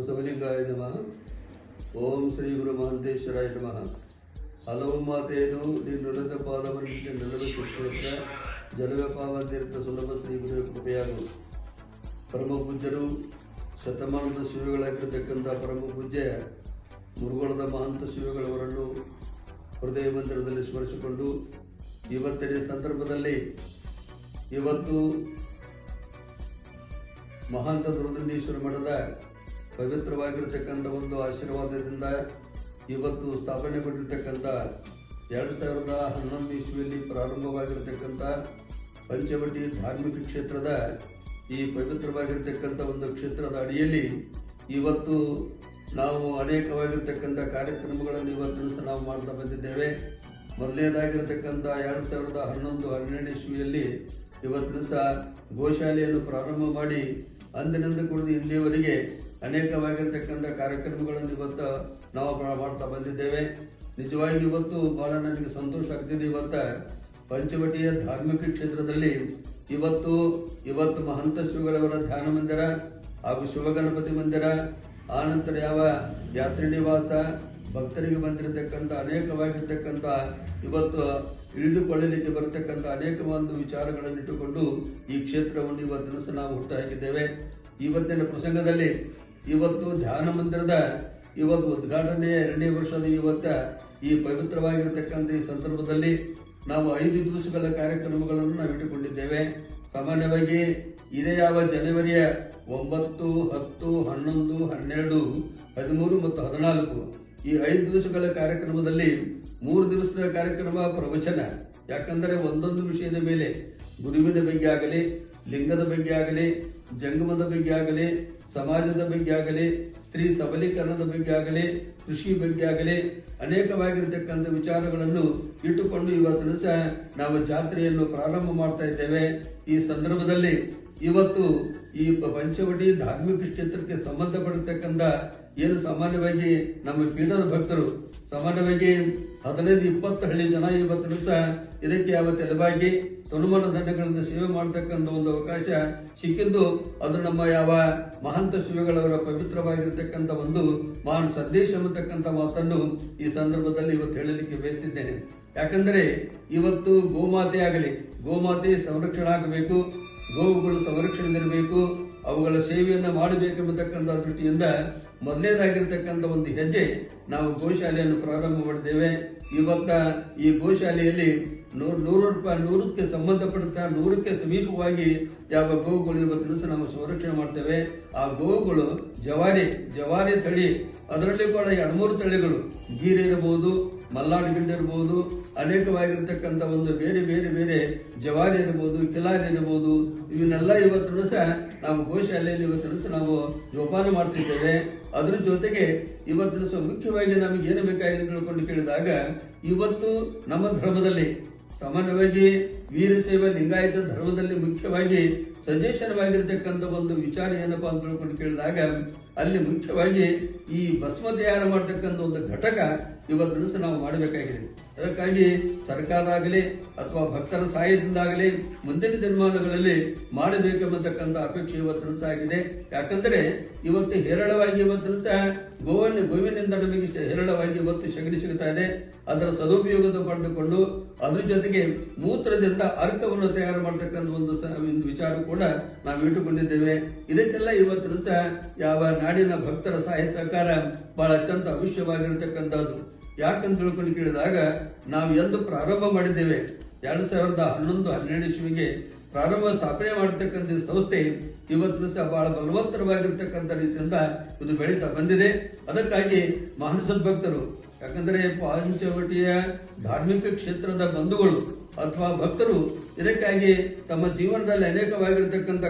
ಬಸವಲಿಂಗಾಯ ನಮಃ. ಓಂ ಶ್ರೀ ಗುರು ಮಹಂತೇಶ್ವರಾಯ ನಮಃ. ಹಲವು ಮಾತೇನು ನಿನ್ನೊಲದ ಪಾದವನ್ನಿಟ್ಟು ನೆಲದ ಸುತ್ತೋತ್ರ ಜಲವ ಪಾವಂತಿರ್ತ ಸುಲಭ ಶ್ರೀ ಗುರು ಕೃಪೆಯಾಗು. ಪರಮ ಪೂಜ್ಯರು, ಶತಮಾನದ ಶಿವಗಳಾಗಿರತಕ್ಕಂಥ ಪರಮ ಪೂಜ್ಯ, ಮುರುಗೋಳದ ಮಹಂತ ಶಿವಗಳವರನ್ನು ಹೃದಯ ಮಂದಿರದಲ್ಲಿ ಸ್ಮರಿಸಿಕೊಂಡು ಇವತ್ತಿನ ಸಂದರ್ಭದಲ್ಲಿ ಇವತ್ತು ಮಹಾಂತ ದುರ್ದಂಡೇಶ್ವರ ಮಠದ ಪವಿತ್ರವಾಗಿರತಕ್ಕಂಥ ಒಂದು ಆಶೀರ್ವಾದದಿಂದ ಇವತ್ತು ಸ್ಥಾಪನೆಗೊಂಡಿರ್ತಕ್ಕಂಥ ಎರಡು ಸಾವಿರದ ಹನ್ನೊಂದು ಇಸ್ವಿಯಲ್ಲಿ ಪ್ರಾರಂಭವಾಗಿರತಕ್ಕಂಥ ಪಂಚವಟಿ ಧಾರ್ಮಿಕ ಕ್ಷೇತ್ರದ ಈ ಪವಿತ್ರವಾಗಿರ್ತಕ್ಕಂಥ ಒಂದು ಕ್ಷೇತ್ರದ ಅಡಿಯಲ್ಲಿ ಇವತ್ತು ನಾವು ಅನೇಕವಾಗಿರ್ತಕ್ಕಂಥ ಕಾರ್ಯಕ್ರಮಗಳನ್ನು ಇವತ್ತು ನಾವು ಮಾಡ್ತಾ ಬಂದಿದ್ದೇವೆ. ಮೊದಲನೇದಾಗಿರ್ತಕ್ಕಂಥ ಎರಡು ಸಾವಿರದ ಹನ್ನೊಂದು ಹನ್ನೆರಡು ಇಸ್ವಿಯಲ್ಲಿ ಇವತ್ತಿನ ಸಹ ಗೋಶಾಲೆಯನ್ನು ಪ್ರಾರಂಭ ಮಾಡಿ ಅಂದಿನಿಂದ ಕುಡಿದು ಇಲ್ಲಿಯವರೆಗೆ ಅನೇಕವಾಗಿರ್ತಕ್ಕಂಥ ಕಾರ್ಯಕ್ರಮಗಳನ್ನು ಇವತ್ತು ನಾವು ಮಾಡ್ತಾ ಬಂದಿದ್ದೇವೆ. ನಿಜವಾಗಿ ಇವತ್ತು ಬಹಳ ನನಗೆ ಸಂತೋಷ ಆಗ್ತಿದೆ. ಇವತ್ತು ಪಂಚವಟಿಯ ಧಾರ್ಮಿಕ ಕ್ಷೇತ್ರದಲ್ಲಿ ಇವತ್ತು ಇವತ್ತು ಮಹಂತ ಶ್ರೀಗಳವರ ಧ್ಯಾನ ಮಂದಿರ ಹಾಗೂ ಶಿವಗಣಪತಿ ಮಂದಿರ ಆನಂತರ ಯಾವ ಯಾತ್ರಿ ನಿವಾಸ ಭಕ್ತರಿಗೆ ಬಂದಿರತಕ್ಕಂಥ, ಅನೇಕವಾಗಿರ್ತಕ್ಕಂಥ, ಇವತ್ತು ಇಳಿದುಕೊಳ್ಳಲಿಕ್ಕೆ ಬರತಕ್ಕಂಥ ಅನೇಕ ಒಂದು ವಿಚಾರಗಳನ್ನು ಇಟ್ಟುಕೊಂಡು ಈ ಕ್ಷೇತ್ರವನ್ನು ಇವತ್ತಿನ ಸಹ ನಾವು ಹುಟ್ಟು ಹಾಕಿದ್ದೇವೆ ಇವತ್ತಿನ ಪ್ರಸಂಗದಲ್ಲಿ ಇವತ್ತು ಧ್ಯಾನ ಮಂದಿರದ ಇವತ್ತು ಉದ್ಘಾಟನೆಯ ಎರಡನೇ ವರ್ಷದ ಇವತ್ತ ಈ ಪವಿತ್ರವಾಗಿರತಕ್ಕಂಥ ಈ ಸಂದರ್ಭದಲ್ಲಿ ನಾವು ಐದು ದಿವಸಗಳ ಕಾರ್ಯಕ್ರಮಗಳನ್ನು ನಾವು ಇಟ್ಟುಕೊಂಡಿದ್ದೇವೆ. ಸಾಮಾನ್ಯವಾಗಿ ಇದೇ ಯಾವ ಜನವರಿಯ ಒಂಬತ್ತು, ಹತ್ತು, ಹನ್ನೊಂದು, ಹನ್ನೆರಡು, ಹದಿಮೂರು ಮತ್ತು ಹದಿನಾಲ್ಕು. ಈ ಐದು ದಿವಸಗಳ ಕಾರ್ಯಕ್ರಮದಲ್ಲಿ ಮೂರು ದಿವಸದ ಕಾರ್ಯಕ್ರಮ ಪ್ರವಚನ. ಯಾಕಂದರೆ ಒಂದೊಂದು ವಿಷಯದ ಮೇಲೆ ಗುರುವಿನ ಬಗ್ಗೆ ಆಗಲಿ, ಲಿಂಗದ ಬಗ್ಗೆ ಆಗಲಿ, ಜಂಗಮದ ಬಗ್ಗೆ ಆಗಲಿ, ಸಮಾಜದ ಬಗ್ಗೆ ಆಗಲಿ, ಸ್ತ್ರೀ ಸಬಲೀಕರಣದ ಬಗ್ಗೆ ಆಗಲಿ, ಕೃಷಿ ಬಗ್ಗೆ ಆಗಲಿ, ಅನೇಕವಾಗಿರತಕ್ಕಂಥ ವಿಚಾರಗಳನ್ನು ಇಟ್ಟುಕೊಂಡು ಇವತ್ತು ದಿವಸ ನಾವು ಜಾತ್ರೆಯನ್ನು ಪ್ರಾರಂಭ ಮಾಡ್ತಾ ಇದ್ದೇವೆ. ಈ ಸಂದರ್ಭದಲ್ಲಿ ಇವತ್ತು ಈ ಪಂಚವಟಿ ಧಾರ್ಮಿಕ ಕ್ಷೇತ್ರಕ್ಕೆ ಸಂಬಂಧಪಡತಕ್ಕಂಥ ಏನು ಸಾಮಾನ್ಯವಾಗಿ ನಮ್ಮ ಪೀಠದ ಭಕ್ತರು, ಸಾಮಾನ್ಯವಾಗಿ ಹದಿನೈದು, ಇಪ್ಪತ್ತು ಹಳ್ಳಿ ಜನ ಇವತ್ತು ನಿಮಿಷ ಇದಕ್ಕೆ ಯಾವ ತಲೆಬಾಗಿ ತನುಮಾನ ದಂಡಗಳಿಂದ ಸೇವೆ ಮಾಡತಕ್ಕಂಥ ಒಂದು ಅವಕಾಶ ಸಿಕ್ಕಿದ್ದು ಅದು ನಮ್ಮ ಯಾವ ಮಹಂತ ಶಿವಗಳವರ ಪವಿತ್ರವಾಗಿರ್ತಕ್ಕಂಥ ಒಂದು ಮಹಾನ್ ಸಂದೇಶ ಅನ್ನತಕ್ಕಂಥ ಮಾತನ್ನು ಈ ಸಂದರ್ಭದಲ್ಲಿ ಇವತ್ತು ಹೇಳಲಿಕ್ಕೆ ಬಯಸಿದ್ದೇನೆ ಯಾಕಂದರೆ ಇವತ್ತು ಗೋಮಾತೆ ಆಗಲಿ, ಗೋಮಾತೆ ಸಂರಕ್ಷಣೆ ಆಗಬೇಕು. ಗೋವುಗಳು ಸಂರಕ್ಷಣೆಯಲ್ಲಿರಬೇಕು, ಅವುಗಳ ಸೇವೆಯನ್ನು ಮಾಡಬೇಕೆಂಬತಕ್ಕಂಥ ದೃಷ್ಟಿಯಿಂದ ಮೊದಲನೇದಾಗಿರ್ತಕ್ಕಂಥ ಒಂದು ಹೆಜ್ಜೆ ನಾವು ಗೋಶಾಲೆಯನ್ನು ಪ್ರಾರಂಭ ಮಾಡಿದ್ದೇವೆ. ಇವತ್ತ ಈ ಗೋಶಾಲೆಯಲ್ಲಿ ನೂರು ನೂರು ರೂಪಾಯಿ, ನೂರಕ್ಕೆ ಸಂಬಂಧಪಟ್ಟ ನೂರಕ್ಕೆ ಸಮೀಪವಾಗಿ ಯಾವ ಗೋವುಗಳು ಇವತ್ತು ಸಹ ನಾವು ಸಂರಕ್ಷಣೆ ಮಾಡ್ತೇವೆ. ಆ ಗೋವುಗಳು ಜವಾರಿ ಜವಾರಿ ತಳಿ. ಅದರಲ್ಲಿ ಕೂಡ ಎರಡ್ಮೂರು ತಳಿಗಳು, ಗೀರೆ ಇರಬಹುದು ಮಲ್ನಾಡು ಗಿಡ್ಡ ಇರಬಹುದು ಅನೇಕವಾಗಿರ್ತಕ್ಕಂಥ ಒಂದು ಬೇರೆ ಬೇರೆ ಬೇರೆ ಜವಾರಿ ಇರಬಹುದು ಕಿಲಾರಿ ಇರಬಹುದು ಇವನ್ನೆಲ್ಲ ಇವತ್ತು ಸಹ ನಾವು ಗೋಶಾಲೆಯಲ್ಲಿ ಇವತ್ತು ಸಹ ನಾವು ಜೋಪಾನ ಮಾಡ್ತಿದ್ದೇವೆ. ಅದರ ಜೊತೆಗೆ ಇವತ್ತಿನ ಮುಖ್ಯವಾಗಿ ನಮಗೆ ಏನು ಬೇಕಾಗಿದೆ ತಿಳ್ಕೊಂಡು ಕೇಳಿದಾಗ, ಇವತ್ತು ನಮ್ಮ ಧರ್ಮದಲ್ಲಿ ಸಾಮಾನ್ಯವಾಗಿ ವೀರಶೈವ ಲಿಂಗಾಯತ ಧರ್ಮದಲ್ಲಿ ಮುಖ್ಯವಾಗಿ ಸಜೆಷನ್ವಾಗಿರ್ತಕ್ಕಂಥ ಒಂದು ವಿಚಾರ ಏನಪ್ಪಾ ಅಂತ ಕೇಳಿದಾಗ ಅಲ್ಲಿ ಮುಖ್ಯವಾಗಿ ಈ ಭಸ್ಮ ತಯಾರು ಮಾಡತಕ್ಕಂಥ ಒಂದು ಘಟಕ ಇವತ್ತು ಸಹ ನಾವು ಮಾಡಬೇಕಾಗಿದೆ. ಅದಕ್ಕಾಗಿ ಸರ್ಕಾರ ಆಗಲಿ ಅಥವಾ ಭಕ್ತರ ಸಹಾಯದಿಂದಾಗಲಿ ಮುಂದಿನ ದಿನಮಾನಗಳಲ್ಲಿ ಮಾಡಬೇಕೆಂಬತಕ್ಕಂಥ ಅಪೇಕ್ಷೆ ಇವತ್ತು ದಿವಸ ಆಗಿದೆ. ಯಾಕಂದ್ರೆ ಇವತ್ತು ಹೇರಳವಾಗಿ ಇವತ್ತು ಸಹ ಗೋವನ್ನ ಗೋವಿನಿಂದ ನಮಗೆ ಹೇರಳವಾಗಿ ಇವತ್ತು ಸಗಣಿ ಸಿಗ್ತಾ ಇದೆ. ಅದರ ಸದುಪಯೋಗದ ಪಡೆದುಕೊಂಡು ಅದ್ರ ಜೊತೆಗೆ ಮೂತ್ರದಿಂದ ಅರ್ಕವನ್ನು ತಯಾರು ಮಾಡತಕ್ಕಂಥ ಒಂದು ವಿಚಾರ ಕೂಡ ನಾವು ಇಟ್ಟುಕೊಂಡಿದ್ದೇವೆ. ಇದಕ್ಕೆಲ್ಲ ಇವತ್ತು ಸಹ ಯಾವ ನಾಡಿನ ಭಕ್ತರ ಸಹಾಯ ಸಹಕಾರ ಬಹಳ ಅತ್ಯಂತ ಅವಶ್ಯವಾಗಿರತಕ್ಕಂಥದ್ದು. ಯಾಕಂತ ತಿಳ್ಕೊಂಡು ಕೇಳಿದಾಗ, ನಾವು ಎಂದು ಪ್ರಾರಂಭ ಮಾಡಿದ್ದೇವೆ. ಎರಡು ಸಾವಿರದ ಹನ್ನೊಂದು ಹನ್ನೆರಡು ಇಸ್ವಿಗೆ ಪ್ರಾರಂಭ ಸ್ಥಾಪನೆ ಮಾಡತಕ್ಕಂಥ ಸಂಸ್ಥೆ ಇವತ್ತು ಸಹ ಬಹಳ ಬಲವತ್ತರವಾಗಿರ್ತಕ್ಕಂಥ ರೀತಿಯಿಂದ ಇದು ಬೆಳೀತಾ ಬಂದಿದೆ. ಅದಕ್ಕಾಗಿ ಮಹಾನ್ ಸದ್ಭಕ್ತರು, ಯಾಕಂದರೆ ಪಾಂಚವಟಿಯ ಧಾರ್ಮಿಕ ಕ್ಷೇತ್ರದ ಬಂಧುಗಳು ಅಥವಾ ಭಕ್ತರು ಇದಕ್ಕಾಗಿ ತಮ್ಮ ಜೀವನದಲ್ಲಿ ಅನೇಕವಾಗಿರ್ತಕ್ಕಂಥ